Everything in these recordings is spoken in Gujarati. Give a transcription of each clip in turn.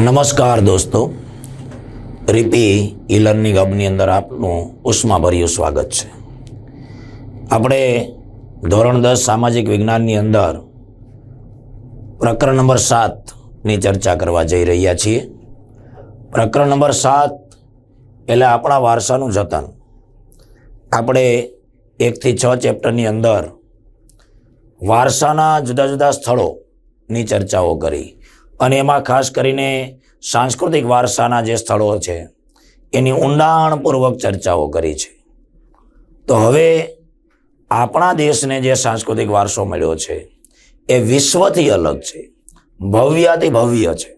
નમસ્કાર દોસ્તો. રીપી ઈ લર્નિંગ હબની અંદર આપનું ઉષ્માભર્યું સ્વાગત છે. આપણે ધોરણ દસ સામાજિક વિજ્ઞાનની અંદર પ્રકરણ નંબર સાતની ચર્ચા કરવા જઈ રહ્યા છીએ. પ્રકરણ નંબર સાત એટલે આપણા વારસાનું જતન. આપણે એકથી છ ચેપ્ટરની અંદર વારસાના જુદા જુદા સ્થળોની ચર્ચાઓ કરી. અને એમાં ખાસ કરીને સાંસ્કૃતિક વારસાના જે સ્થળો છે, એની ઊંડાણપૂર્વક ચર્ચાઓ કરી છે. તો હવે આપણા દેશને જે સાંસ્કૃતિક વારસો મળ્યો છે, એ વિશ્વથી અલગ છે, ભવ્યાથી ભવ્ય છે.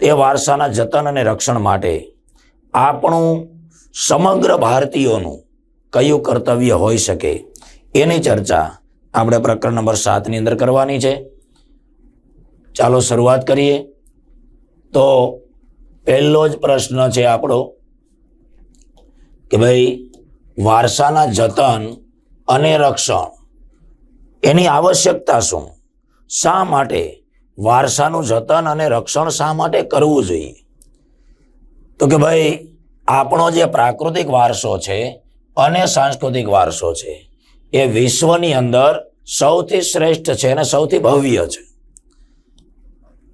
તે વારસાના જતન અને રક્ષણ માટે આપણું સમગ્ર ભારતીયોનું કયું કર્તવ્ય હોઈ શકે, એની ચર્ચા આપણે પ્રકરણ નંબર સાતની અંદર કરવાની છે. ચાલો શરૂઆત કરીએ. તો પહેલો જ પ્રશ્ન છે આપણો કે ભાઈ વારસાના જતન અને રક્ષણ એની આવશ્યકતા શું? શા માટે? વારસાનું જતન અને રક્ષણ શા માટે કરવું જોઈએ? તો કે ભાઈ આપણો જે પ્રાકૃતિક વારસો છે અને સાંસ્કૃતિક વારસો છે એ વિશ્વની અંદર સૌથી શ્રેષ્ઠ છે અને સૌથી ભવ્ય છે.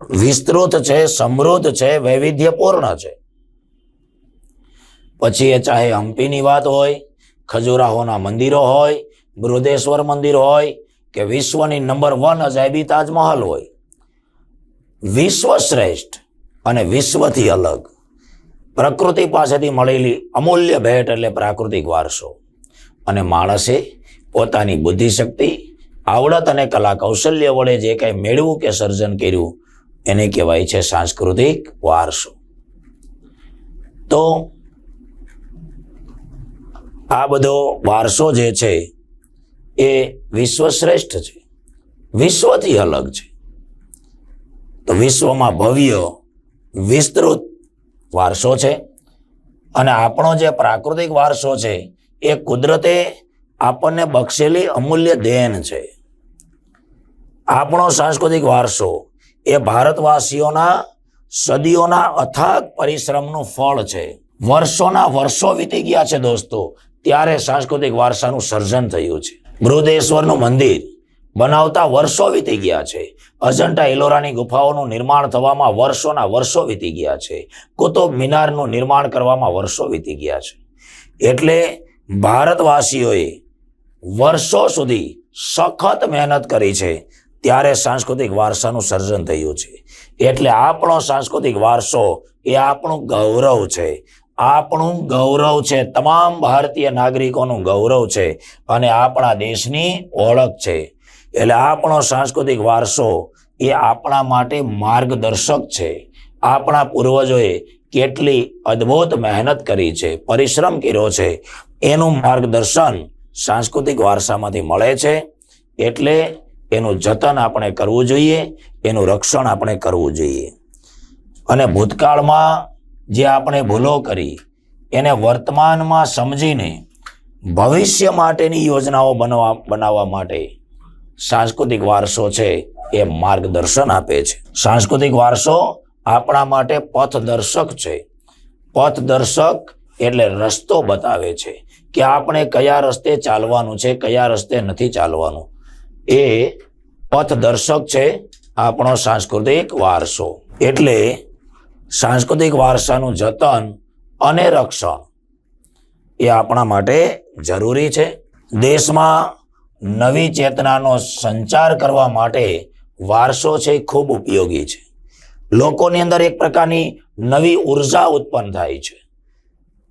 વિસ્તૃત છે, સમૃદ્ધ છે, વૈવિધ્યપૂર્ણ છે. પછી એ ચાહે હમ્પીની વાત હોય, ખજુરાહોના મંદિરો હોય, બૃદેશ્વર મંદિર હોય, કે વિશ્વની નંબર વન અજાયબી તાજમહલ હોય. વિશ્વ શ્રેષ્ઠ અને વિશ્વથી અલગ. પ્રકૃતિ પાસેથી મળેલી અમૂલ્ય ભેટ એટલે પ્રાકૃતિક વારસો. અને માણસે પોતાની બુદ્ધિશક્તિ, આવડત અને કલા કૌશલ્ય વડે જે કંઈ મેળવું કે સર્જન કર્યું એને કહેવાય છે સાંસ્કૃતિક વારસો. તો આ બધો વારસો જે છે એ વિશ્વશ્રેષ્ઠ છે. વિશ્વથી અલગ છે. તો વિશ્વમાં ભવ્ય, વિસ્તૃત વારસો છે અને આપણો જે પ્રાકૃતિક વારસો છે એ કુદરતે આપણને બક્ષેલી અમૂલ્ય દેન છે. આપણો સાંસ્કૃતિક વારસો એ ભારતવાસીઓના સદીઓના અથાગ પરિશ્રમનું ફળ છે. વર્ષોના વર્ષો વીતી ગયા છે દોસ્તો, ત્યારે સાંસ્કૃતિક વારસાનું સર્જન થયું છે. બૃહદેશ્વરનું મંદિર બનાવતા વર્ષો વીતી ગયા છે. અજંટા એલોરાની ગુફાઓનું નિર્માણ થવામાં વર્ષોના વર્ષો વીતી ગયા છે. કુતુબ મિનારનું નિર્માણ કરવામાં વર્ષો વીતી ગયા છે. એટલે ભારતવાસીઓએ વર્ષો સુધી સખત મહેનત કરી છે. ત્યારે સાંસ્કૃતિક વારસાનું સર્જન થયું છે. એટલે આપણો સાંસ્કૃતિક વારસો એ આપણું ગૌરવ છે. આપણું ગૌરવ છે. તમામ ભારતીય નાગરિકોનું ગૌરવ છે અને આપણા દેશની ઓળખ છે. એટલે આપણો સાંસ્કૃતિક વારસો એ આપણા માટે માર્ગદર્શક છે. આપણા પૂર્વજોએ કેટલી અદ્ભુત મહેનત કરી છે, પરિશ્રમ કર્યો છે. એનું માર્ગદર્શન સાંસ્કૃતિક વારસામાંથી મળે છે. એટલે એનું જતન આપણે કરવું જોઈએ, એનું રક્ષણ આપણે કરવું જોઈએ. અને ભૂતકાળમાં જે આપણે ભૂલો કરી, એને વર્તમાનમાં સમજીને ભવિષ્ય માટેની યોજનાઓ બનાવવા બનાવવા માટે સાંસ્કૃતિક વારસો છે એ માર્ગદર્શન આપે છે. સાંસ્કૃતિક વારસો આપણા માટે પથદર્શક છે. પથદર્શક એટલે રસ્તો બતાવે છે કે આપણે કયા રસ્તે ચાલવાનું છે, કયા રસ્તે નથી ચાલવાનું. એ પથદર્શક છે આપણો સાંસ્કૃતિક વારસો. એટલે સાંસ્કૃતિક વારસાનું જતન અને રક્ષણ એ આપણા માટે જરૂરી છે. દેશમાં નવી ચેતનાનો સંચાર કરવા માટે વારસો છે ખૂબ ઉપયોગી છે. લોકોની અંદર એક પ્રકારની નવી ઊર્જા ઉત્પન્ન થાય છે.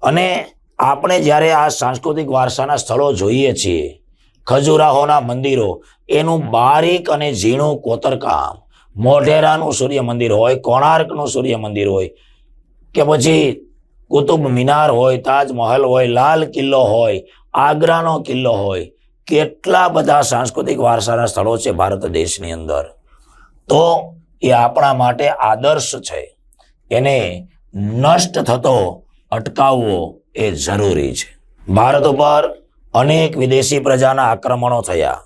અને આપણે જ્યારે આ સાંસ્કૃતિક વારસાના સ્થળો જોઈએ છીએ ખજુરાહોના મંદિરો એનું બારીક અને ઝીણું કોતરકામ. મોઢેરાનું સૂર્ય મંદિર હોય કોણાર્કનું સૂર્ય મંદિર હોય કે પછી કુતુબ મિનાર હોય તાજમહલ હોય લાલ કિલ્લો હોય આગ્રાનો કિલ્લો હોય કેટલા બધા સાંસ્કૃતિક વારસાના સ્થળો છે ભારત દેશની અંદર. તો એ આપણા માટે આદર્શ છે. એને નષ્ટ થતો અટકાવવો એ જરૂરી છે. ભારત ઉપર અનેક વિદેશી પ્રજાના આક્રમણો થયા.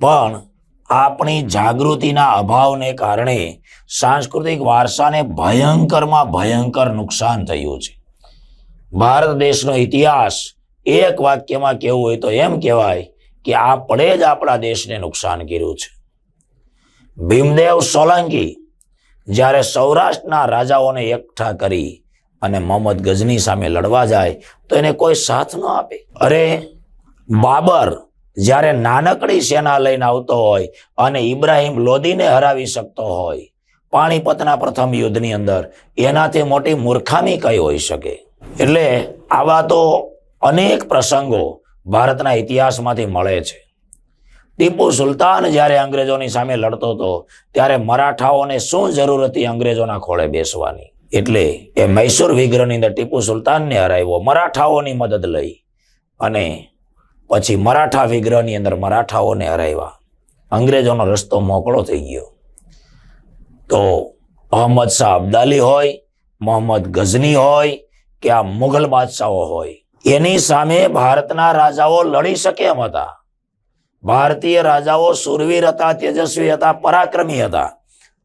પણ આપણી જાગૃતિના અભાવને કારણે સાંસ્કૃતિક વારસાને ભયંકરમાં ભયંકર નુકસાન થયું છે. ભારત દેશનો ઇતિહાસ એક વાક્યમાં કહેવું હોય તો એમ કહેવાય કે આપણે જ આપણા દેશને નુકસાન કર્યું છે. ભીમદેવ સોલંકી જ્યારે સૌરાષ્ટ્રના રાજાઓને એકઠા કરી અને મોહમ્મદ ગઝની સામે લડવા જાય, તો એને કોઈ સાથ ન આપે. અરે, બાબર જ્યારે નાનકડી સેના લઈને આવતો હોય અને ઇબ્રાહિમ લોદીને હરાવી શકતો હોય, પાણીપતના પ્રથમ યુદ્ધની અંદર એનાથી મોટી મૂર્ખામી કઈ હોઈ શકે? એટલે આવા તો અનેક પ્રસંગો ભારતના ઇતિહાસમાંથી મળે છે. ટીપુ સુલતાન જ્યારે અંગ્રેજોની સામે લડતો હતો, ત્યારે મરાઠાઓને શું જરૂર હતી અંગ્રેજોના ખોળે બેસવાની? એટલે એ મૈસૂર વિગ્રહની અંદર ટીપુ સુલતાનને હરાવ્યો, મરાઠાઓની મદદ લઈ અને પછી મરાઠા વિગ્રહની અંદર મરાઠાઓને હરાવ્યા. અંગ્રેજોનો રસ્તો મોકળો થઈ ગયો. તો અહમદ શાહ અબ્દાલી હોય, મોહમ્મદ ગઝની હોય કે આ મુઘલ બાદશાહો હોય, એની સામે ભારતના રાજાઓ લડી શકે એમ હતા. ભારતીય રાજાઓ સુરવીર હતા, તેજસ્વી હતા, પરાક્રમી હતા,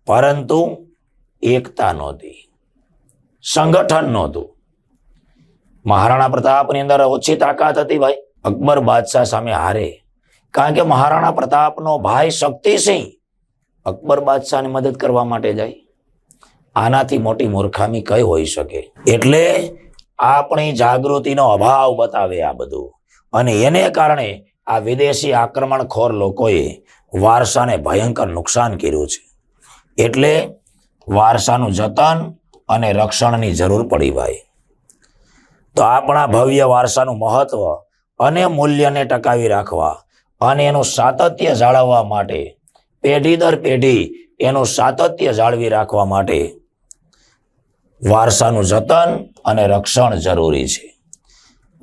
પરંતુ એકતા નહોતી. સંગઠન નહોતું. મહારાણા પ્રતાપની અંદર ઓછી તાકાત હતી ભાઈ. અકબર બાદશાહ સામે હારે. કારણ કે મહારાણા પ્રતાપનો ભાઈ શક્તિસિંહ અકબર બાદશાહની મદદ કરવા માટે જાય. આનાથી મોટી મૂર્ખામી કઈ હોઈ શકે? એટલે આપણી જાગૃતિનો અભાવ બતાવે આ બધું. અને એને કારણે આ વિદેશી આક્રમણખોર લોકોએ વારસાને ભયંકર નુકસાન કર્યું છે. એટલે વારસાનું જતન અને રક્ષણની જરૂર પડી ભાઈ. તો આપણા ભવ્ય વારસાનું મહત્વ અને મૂલ્યને ટકાવી રાખવા અને એનું સાતત્ય જાળવવા માટે, પેઢી દર પેઢી એનું સાતત્ય જાળવી રાખવા માટે વારસાનું જતન અને રક્ષણ જરૂરી છે.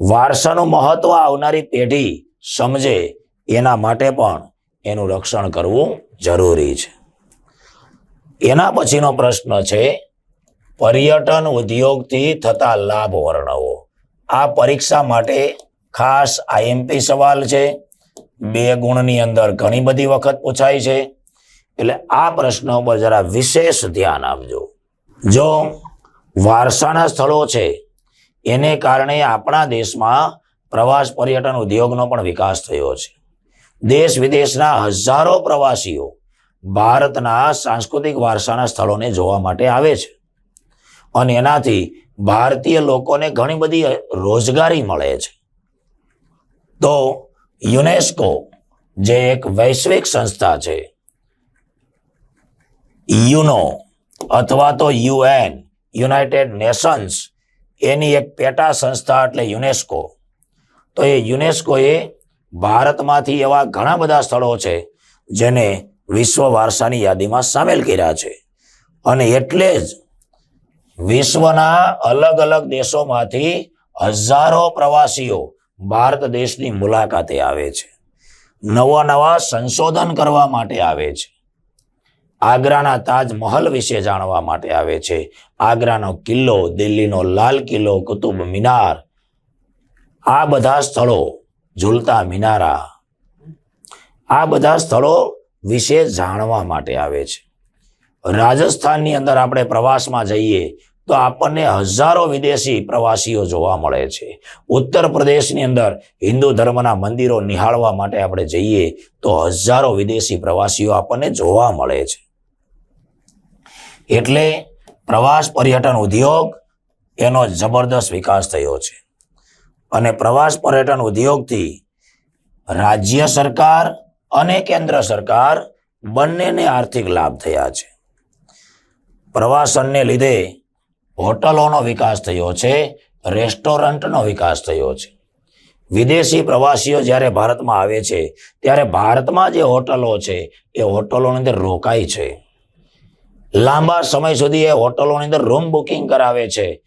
વારસાનું મહત્વ આવનારી પેઢી સમજે એના માટે પણ એનું રક્ષણ કરવું જરૂરી છે. એના પછીનો પ્રશ્ન છે પર્યટન ઉદ્યોગથી થતા લાભ વર્ણવો આ પરીક્ષા માટે ખાસ આઈએમપી સવાલ છે. બે ગુણની અંદર ઘણી બધી વખત પૂછાય છે. એટલે આ પ્રશ્ન ઉપર જરા વિશેષ ધ્યાન આપજો. જો વારસાના સ્થળો છે, એને કારણે આપણા દેશમાં પ્રવાસ પર્યટન ઉદ્યોગનો પણ વિકાસ થયો છે. દેશ વિદેશના હજારો પ્રવાસીઓ ભારતના સાંસ્કૃતિક વારસાના સ્થળોને જોવા માટે આવે છે. અને એનાથી ભારતીય લોકોને ઘણી બધી રોજગારી મળે છે. તો યુનેસ્કો જે એક વૈશ્વિક સંસ્થા છે, યુનો અથવા તો યુએન, યુનાઇટેડ નેશન્સ, એની એક પેટા સંસ્થા એટલે યુનેસ્કો. તો એ યુનેસ્કોએ ભારતમાંથી એવા ઘણા બધા સ્થળો છે, જેને વિશ્વ વારસાની યાદીમાં સામેલ કર્યા છે. અને એટલે જ વિશ્વના અલગ અલગ દેશોમાંથી હજારો પ્રવાસીઓ ભારત દેશની મુલાકાતે આવે છે. નવા નવા સંશોધન કરવા માટે આવે છે. આગ્રાના તાજમહલ વિશે જાણવા માટે આવે છે. આગ્રાનો કિલ્લો, દિલ્હીનો લાલ કિલ્લો, કુતુબ મિનાર, આ બધા સ્થળો ઝૂલતા મિનારા. આ બધા સ્થળો વિશે જાણવા માટે આવે છે. રાજસ્થાનની અંદર આપણે પ્રવાસમાં જઈએ તો આપણને હજારો વિદેશી પ્રવાસીઓ જોવા મળે છે. ઉત્તર પ્રદેશની અંદર હિન્દુ ધર્મના મંદિરો નિહાળવા માટે આપણે જઈએ તો હજારો વિદેશી પ્રવાસીઓ આપણને જોવા મળે છે. એટલે પ્રવાસ પર્યટન ઉદ્યોગ એનો જબરદસ્ત વિકાસ થયો છે. અને પ્રવાસ પર્યટન ઉદ્યોગથી રાજ્ય સરકાર અને કેન્દ્ર સરકાર બંનેને આર્થિક લાભ થયા છે. પ્રવાસનને લીધે હોટલોનો વિકાસ થયો છે, રેસ્ટોરન્ટનો વિકાસ થયો છે. વિદેશી પ્રવાસીઓ જ્યારે ભારતમાં આવે છે, ત્યારે ભારતમાં જે હોટલો છે, એ હોટલોની અંદર રોકાય છે. લાંબા સમય સુધી એ હોટલોની અંદર રૂમ બુકિંગ કરાવે છે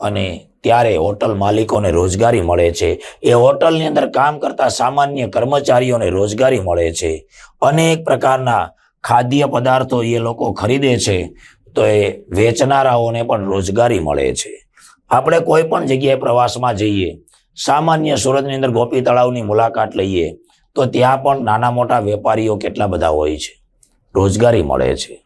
અને ત્યારે હોટલ માલિકોને રોજગારી મળે છે. એ હોટલની અંદર કામ કરતા સામાન્ય કર્મચારીઓને રોજગારી મળે છે. અનેક પ્રકારના ખાદ્ય પદાર્થો એ લોકો ખરીદે છે. તો એ વેચનારાઓને પણ રોજગારી મળે છે. આપણે કોઈ પણ જગ્યાએ પ્રવાસમાં જઈએ, સામાન્ય સુરતની અંદર ગોપી તળાવની મુલાકાત લઈએ, તો ત્યાં પણ નાના મોટા વેપારીઓ કેટલા બધા હોય છે. રોજગારી મળે છે.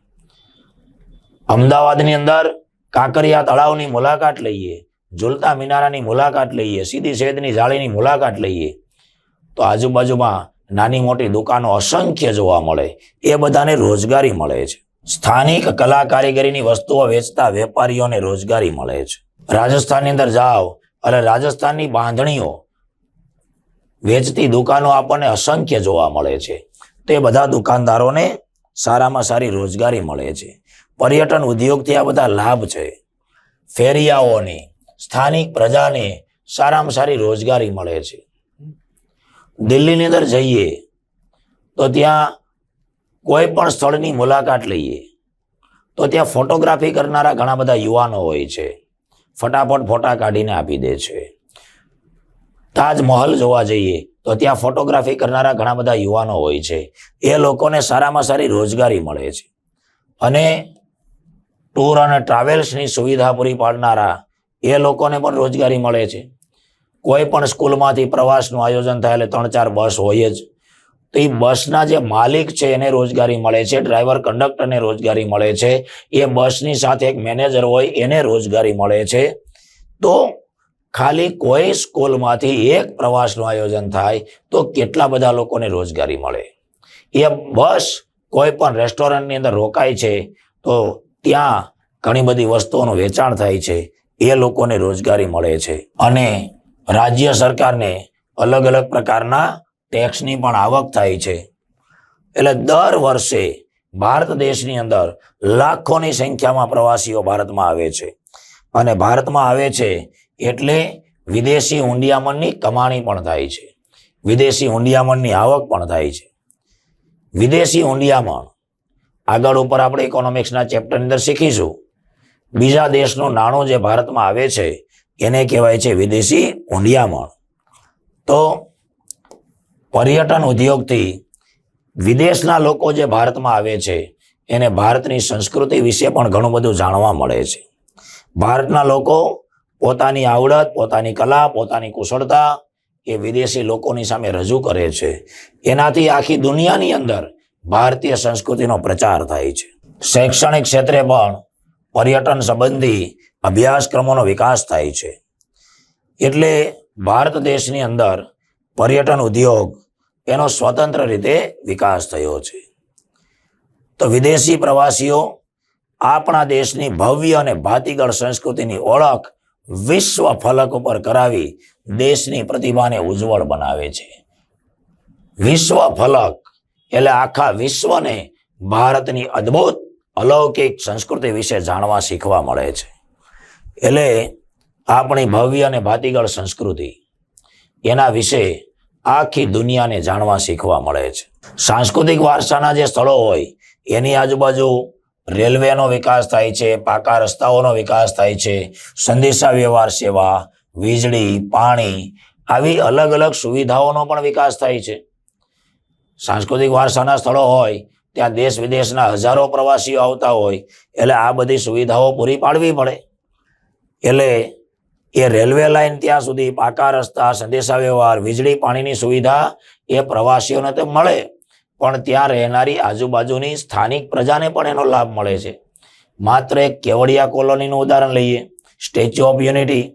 અમદાવાદની અંદર કાંકરિયા તળાવની મુલાકાત લઈએ, ઝુલતા મિનારાની મુલાકાત લઈએ, સીધી સેદની જાળીની મુલાકાત લઈએ, તો આજુબાજુમાં નાની મોટી દુકાનો અસંખ્ય જોવા મળે. એ બધાને રોજગારી મળે છે. સ્થાનિક કલા કારીગરીની વસ્તુઓ વેચતા વેપારીઓને રોજગારી મળે છે. રાજસ્થાનની અંદર જાઓ એટલે રાજસ્થાનની બાંધણીઓ વેચતી દુકાનો આપણને અસંખ્ય જોવા મળે છે. તે બધા દુકાનદારોને સારામાં સારી રોજગારી મળે છે. પર્યટન ઉદ્યોગથી આ બધા લાભ છે. ફેરિયાઓને, સ્થાનિક પ્રજાને સારામાં સારી રોજગારી મળે છે. દિલ્હીની અંદર જઈએ તો ત્યાં કોઈ પણ સ્થળની મુલાકાત લઈએ, તો ત્યાં ફોટોગ્રાફી કરનારા ઘણા બધા યુવાનો હોય છે. ફટાફટ ફોટા કાઢીને આપી દે છે. તાજમહલ જોવા જઈએ, તો ત્યાં ફોટોગ્રાફી કરનારા ઘણા બધા યુવાનો હોય છે. એ લોકોને સારામાં સારી રોજગારી મળે છે. અને ટૂર અને ટ્રાવેલ્સની સુવિધા પૂરી પાડનારા, એ લોકોને પણ રોજગારી મળે છે. કોઈ પણ સ્કૂલમાંથી પ્રવાસનું આયોજન થાય એટલે ત્રણ ચાર બસ હોય જ. તો એ બસના જે માલિક છે એને રોજગારી મળે છે ડ્રાઈવર કંડક્ટરને રોજગારી મળે છે એ બસની સાથે એક મેનેજર હોય એને રોજગારી મળે છે. તો ખાલી કોઈ સ્કૂલમાંથી એક પ્રવાસનું આયોજન થાય તો કેટલા બધા લોકોને રોજગારી મળે? એ બસ કોઈ પણ રેસ્ટોરન્ટની અંદર રોકાય છે તો ત્યાં ઘણી બધી વસ્તુઓનું વેચાણ થાય છે એ લોકોને રોજગારી મળે છે. અને રાજ્ય સરકારને અલગ અલગ પ્રકારના ટેક્સની પણ આવક થાય છે. એટલે દર વર્ષે ભારત દેશની અંદર લાખોની સંખ્યામાં પ્રવાસીઓ ભારતમાં આવે છે. અને ભારતમાં આવે છે એટલે વિદેશી હુંડિયામણની કમાણી પણ થાય છે. વિદેશી હુંડિયામણની આવક પણ થાય છે. વિદેશી હુંડિયામણ આગળ ઉપર આપણે ઇકોનોમિક્સના ચેપ્ટરની અંદર શીખીશું. બીજા દેશનું નાણું જે ભારતમાં આવે છે, એને કહેવાય છે વિદેશી હુંડિયામણ તો પર્યટન ઉદ્યોગથી વિદેશના લોકો જે ભારતમાં આવે છે, એને ભારતની સંસ્કૃતિ વિશે પણ ઘણું બધું જાણવા મળે છે. ભારતના લોકો પોતાની આવડત, પોતાની કલા, પોતાની કુશળતા એ વિદેશી લોકોની સામે રજૂ કરે છે. એનાથી આખી દુનિયાની અંદર ભારતીય સંસ્કૃતિનો પ્રચાર થાય છે. શૈક્ષણિક ક્ષેત્રે પણ પર્યટન સંબંધી અભ્યાસક્રમોનો વિકાસ થાય છે. એટલે ભારત દેશની અંદર પર્યટન ઉદ્યોગ એનો સ્વતંત્ર રીતે વિકાસ થયો છે. તો વિદેશી પ્રવાસીઓ આપણા દેશની ભવ્ય અને ભાતીગળ સંસ્કૃતિની ઓળખ વિશ્વ ફલક ઉપર કરાવી દેશની પ્રતિભાને ઉજ્જવળ બનાવે છે. વિશ્વ ફલક એટલે આખા વિશ્વને ભારતની અદ્ભુત અલૌકિક સંસ્કૃતિ વિશે જાણવા શીખવા મળે છે. એટલે આપણી ભવ્ય અને ભાતીગળ સંસ્કૃતિ એના વિશે આખી દુનિયાને જાણવા શીખવા મળે છે. સાંસ્કૃતિક વારસાના જે સ્થળો હોય, એની આજુબાજુ રેલવેનો વિકાસ થાય છે, પાકા રસ્તાઓનો વિકાસ થાય છે, સંદેશા વ્યવહાર સેવા, વીજળી, પાણી, આવી અલગ અલગ સુવિધાઓનો પણ વિકાસ થાય છે. સાંસ્કૃતિક વારસાના સ્થળો હોય, ત્યાં દેશ વિદેશના હજારો પ્રવાસીઓ આવતા હોય, એટલે આ બધી સુવિધાઓ પૂરી પાડવી પડે. એટલે એ રેલવે લાઈન ત્યાં સુધી પાકા રસ્તા સંદેશા વ્યવહાર વીજળી, પાણીની સુવિધા એ પ્રવાસીઓને તો મળે. પણ ત્યાં રહેનારી આજુબાજુની સ્થાનિક પ્રજાને પણ એનો લાભ મળે છે. માત્ર એક કેવડિયા કોલોનીનું ઉદાહરણ લઈએ. Statue of unity.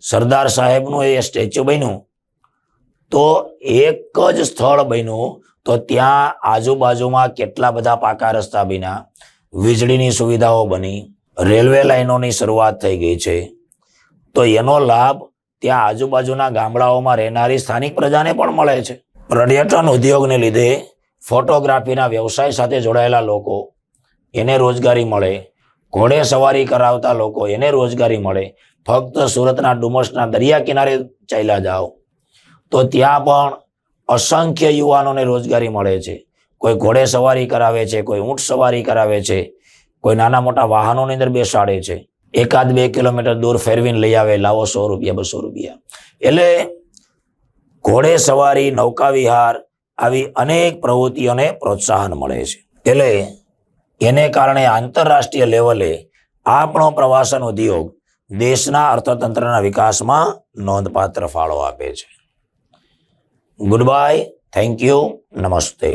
સરદાર સાહેબનું એ સ્ટેચ્યુ બન્યું. તો એક જ સ્થળ બન્યું. તો ત્યાં આજુબાજુમાં કેટલા બધા પાકા રસ્તા બન્યા? વીજળીની સુવિધાઓ બની. રેલવે લાઈનોની શરૂઆત થઈ ગઈ છે. તો એનો લાભ ત્યાં આજુબાજુના ગામડાઓમાં રહેનારી સ્થાનિક પ્રજાને પણ મળે છે. પર્યટન ઉદ્યોગને લીધે ફોટોગ્રાફીના વ્યવસાય સાથે જોડાયેલા લોકો એને રોજગારી મળે, ઘોડે સવારી કરાવતા લોકો એને રોજગારી મળે, ફક્ત સુરતના ડુમસના દરિયા કિનારે ચાલ્યા જાઓ, તો ત્યાં પણ અસંખ્ય યુવાનોને રોજગારી મળે છે. કોઈ ઘોડે સવારી કરાવે છે, કોઈ ઊંટ સવારી કરાવે છે, કોઈ નાના મોટા વાહનોની અંદર બેસાડે છે. એકાદ બે કિલોમીટર દૂર ફેરવીને લઈ આવે, લાવો સો રૂપિયા, બસો રૂપિયા. એટલે ઘોડે સવારી, નૌકા વિહાર આવી અનેક પ્રવૃત્તિઓને પ્રોત્સાહન મળે છે. એટલે એને કારણે આંતરરાષ્ટ્રીય લેવલે આપણો પ્રવાસન ઉદ્યોગ દેશના અર્થતંત્રના વિકાસમાં નોંધપાત્ર ફાળો આપે છે. ગુડ બાય થેન્ક યુ નમસ્તે